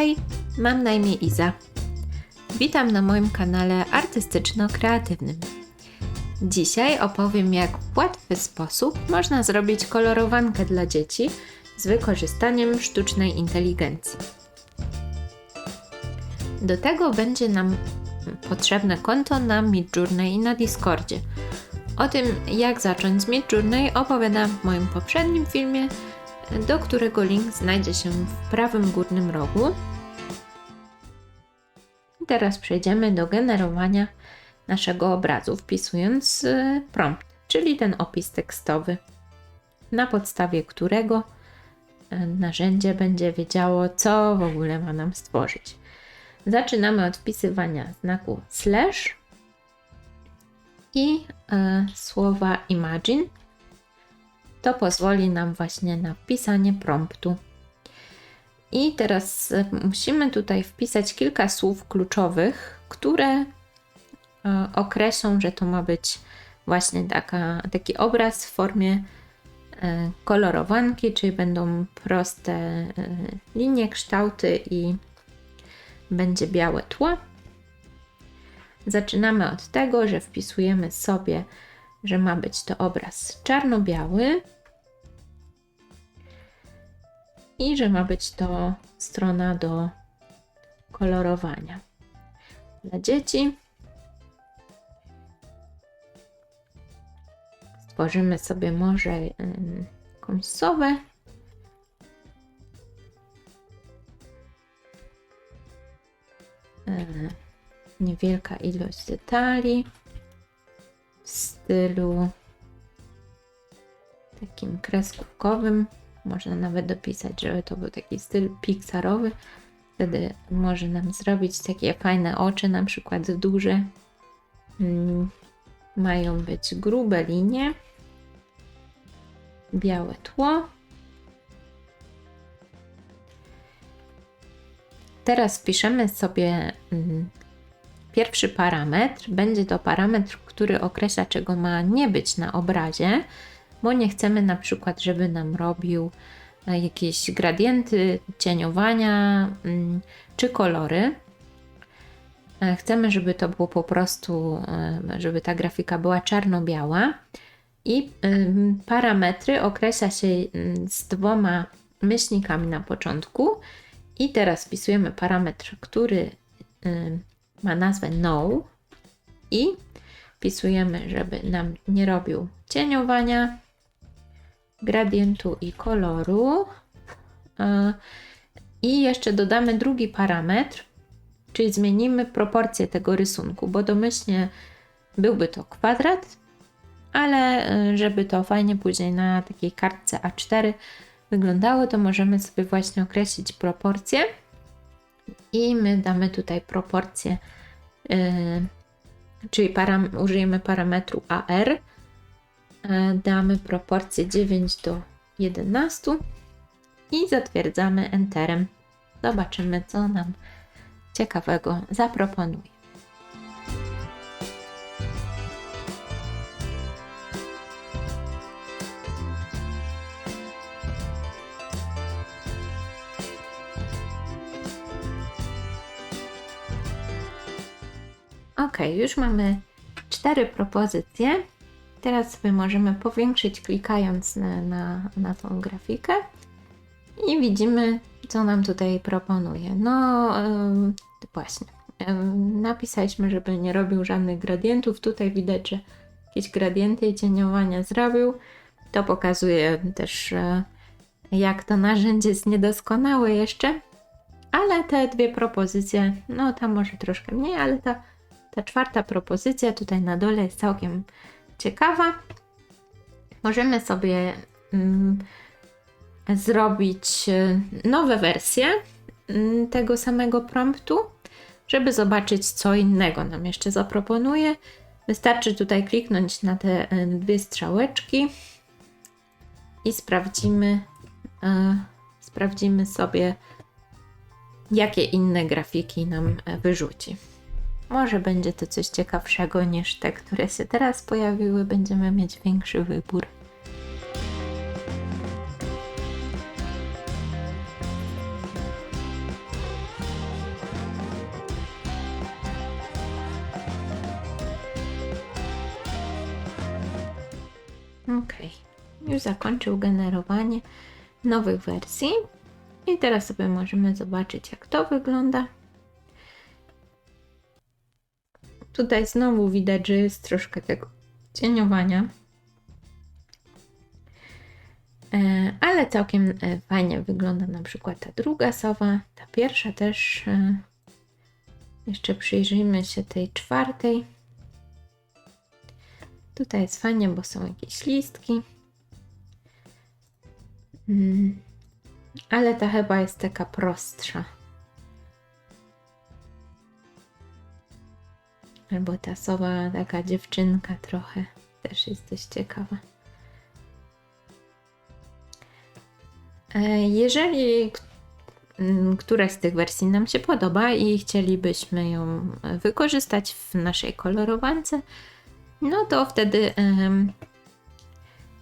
Hej, mam na imię Iza. Witam na moim kanale artystyczno-kreatywnym. Dzisiaj opowiem, jak w łatwy sposób można zrobić kolorowankę dla dzieci z wykorzystaniem sztucznej inteligencji. Do tego będzie nam potrzebne konto na Midjourney i na Discordzie. O tym, jak zacząć z Midjourney opowiadam w moim poprzednim filmie, do którego link znajdzie się w prawym górnym rogu. Teraz przejdziemy do generowania naszego obrazu, wpisując y, prompt, czyli ten opis tekstowy, na podstawie którego y, narzędzie będzie wiedziało, co w ogóle ma nam stworzyć. Zaczynamy od wpisywania znaku slash i y, słowa imagine to pozwoli nam właśnie na wpisanie promptu. I teraz e, musimy tutaj wpisać kilka słów kluczowych, które e, określą, że to ma być właśnie taka, taki obraz w formie e, kolorowanki, czyli będą proste linie, kształty i będzie białe tło. Zaczynamy od tego, że wpisujemy sobie że ma być to obraz czarno-biały i że ma być to strona do kolorowania. Dla dzieci stworzymy sobie może jakąś sowę. E, niewielka ilość detali w stylu takim kreskówkowym. Można nawet dopisać, żeby to był taki styl pixarowy. Wtedy może nam zrobić takie fajne oczy, na przykład duże. Hmm, mają być grube linie, białe tło. Teraz wpiszemy sobie hmm, Pierwszy parametr będzie to parametr, który określa, czego ma nie być na obrazie, bo nie chcemy na przykład, żeby nam robił e, jakieś gradienty, cieniowania mm, czy kolory. E, chcemy, żeby to było po prostu, e, żeby ta grafika była czarno-biała. I parametry określa się mm, z dwoma myślnikami na początku. I teraz wpisujemy parametr, który ma nazwę no i wpisujemy, żeby nam nie robił cieniowania, gradientu i koloru. E, I jeszcze dodamy drugi parametr, czyli zmienimy proporcję tego rysunku, bo domyślnie byłby to kwadrat, ale e, żeby to fajnie później na takiej kartce A4 wyglądało, to możemy sobie właśnie określić proporcje i my damy tutaj proporcję, yy, czyli param użyjemy parametru AR, damy proporcję 9 do 11 i zatwierdzamy Enterem. Zobaczymy, co nam ciekawego zaproponuje. Ok, już mamy cztery propozycje. Teraz sobie możemy powiększyć klikając na, na, na tą grafikę i widzimy, co nam tutaj proponuje. No, właśnie. Yy, napisaliśmy, żeby nie robił żadnych gradientów. Tutaj widać, że jakieś gradienty i cieniowania zrobił. To pokazuje też, yy, jak to narzędzie jest niedoskonałe jeszcze. Ale te dwie propozycje, no tam może troszkę mniej, ale ta ta czwarta propozycja tutaj na dole jest całkiem ciekawa. Możemy sobie mm, zrobić y, nowe wersje mm, tego samego promptu, żeby zobaczyć, co innego nam jeszcze zaproponuje. Wystarczy tutaj kliknąć na te y, dwie strzałeczki i sprawdzimy, y, sprawdzimy sobie, jakie inne grafiki nam wyrzuci. Może będzie to coś ciekawszego niż te, które się teraz pojawiły. Będziemy mieć większy wybór. OK, już zakończył generowanie nowych wersji i teraz sobie możemy zobaczyć jak to wygląda. Tutaj znowu widać, że jest troszkę tego cieniowania. E, Ale całkiem e, fajnie wygląda na przykład ta druga sowa, ta pierwsza też. e, Jeszcze przyjrzyjmy się tej czwartej. Tutaj jest fajnie, bo są jakieś listki. Mm, Ale ta chyba jest taka prostsza. Albo ta sowa, taka dziewczynka trochę. Też jest dość ciekawa. E, Jeżeli któraś z tych wersji nam się podoba i chcielibyśmy ją wykorzystać w naszej kolorowance, no to wtedy em,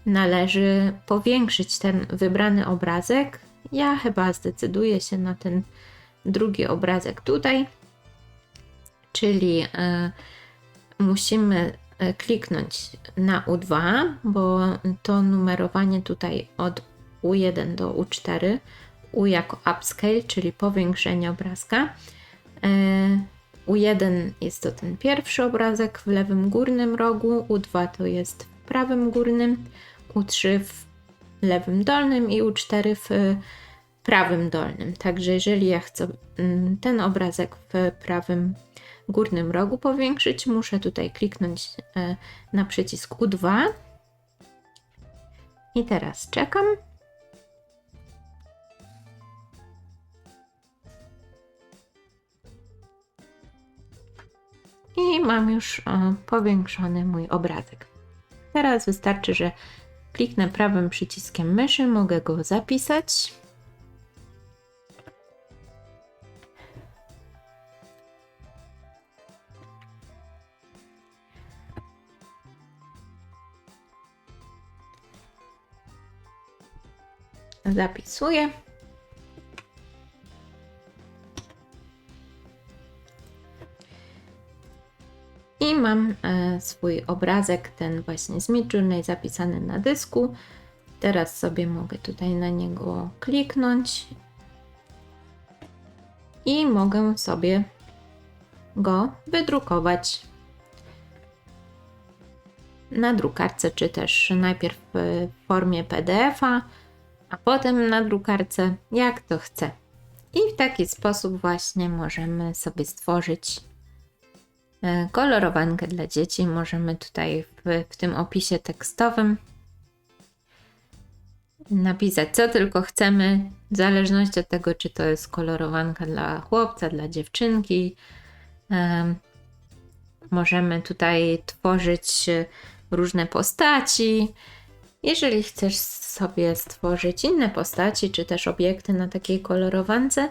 należy powiększyć ten wybrany obrazek. Ja chyba zdecyduję się na ten drugi obrazek tutaj, czyli e, musimy e, kliknąć na U2, bo to numerowanie tutaj od U1 do U4, U jako upscale, czyli powiększenie obrazka. E, U1 jest to ten pierwszy obrazek w lewym górnym rogu, U2 to jest w prawym górnym, U3 w lewym dolnym i U4 w prawym dolnym. Także jeżeli ja chcę mm, ten obrazek w prawym górnym rogu powiększyć, muszę tutaj kliknąć e, na przycisk U2. I teraz czekam. I mam już e, powiększony mój obrazek. Teraz wystarczy, że kliknę prawym przyciskiem myszy, mogę go zapisać. Zapisuję. I mam e, swój obrazek, ten właśnie z Midjourney zapisany na dysku. Teraz sobie mogę tutaj na niego kliknąć i mogę sobie go wydrukować na drukarce, czy też najpierw w formie PDF-a, a potem na drukarce, jak to chce. I w taki sposób właśnie możemy sobie stworzyć e, kolorowankę dla dzieci. Możemy tutaj w, w tym opisie tekstowym napisać co tylko chcemy, w zależności od tego, czy to jest kolorowanka dla chłopca, dla dziewczynki. Em, Możemy tutaj tworzyć e, różne postaci. Jeżeli chcesz sobie stworzyć inne postaci, czy też obiekty na takiej kolorowance,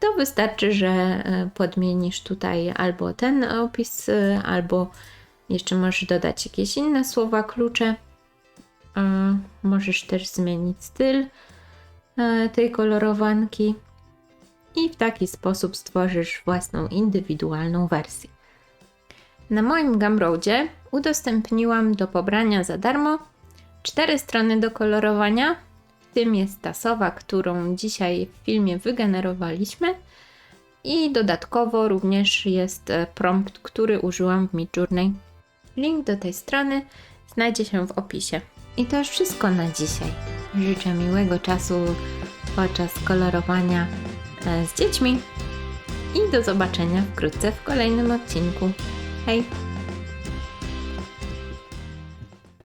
to wystarczy, że e, podmienisz tutaj albo ten opis, e, albo jeszcze możesz dodać jakieś inne słowa klucze. E, Możesz też zmienić styl tej kolorowanki i w taki sposób stworzysz własną indywidualną wersję. Na moim Gumroadzie udostępniłam do pobrania za darmo cztery strony do kolorowania. W tym jest ta sowa, którą dzisiaj w filmie wygenerowaliśmy. I dodatkowo również jest e, prompt, który użyłam w Midjourney. Link do tej strony znajdzie się w opisie. I to już wszystko na dzisiaj. Życzę miłego czasu podczas kolorowania e, z dziećmi i do zobaczenia wkrótce w kolejnym odcinku. Hej!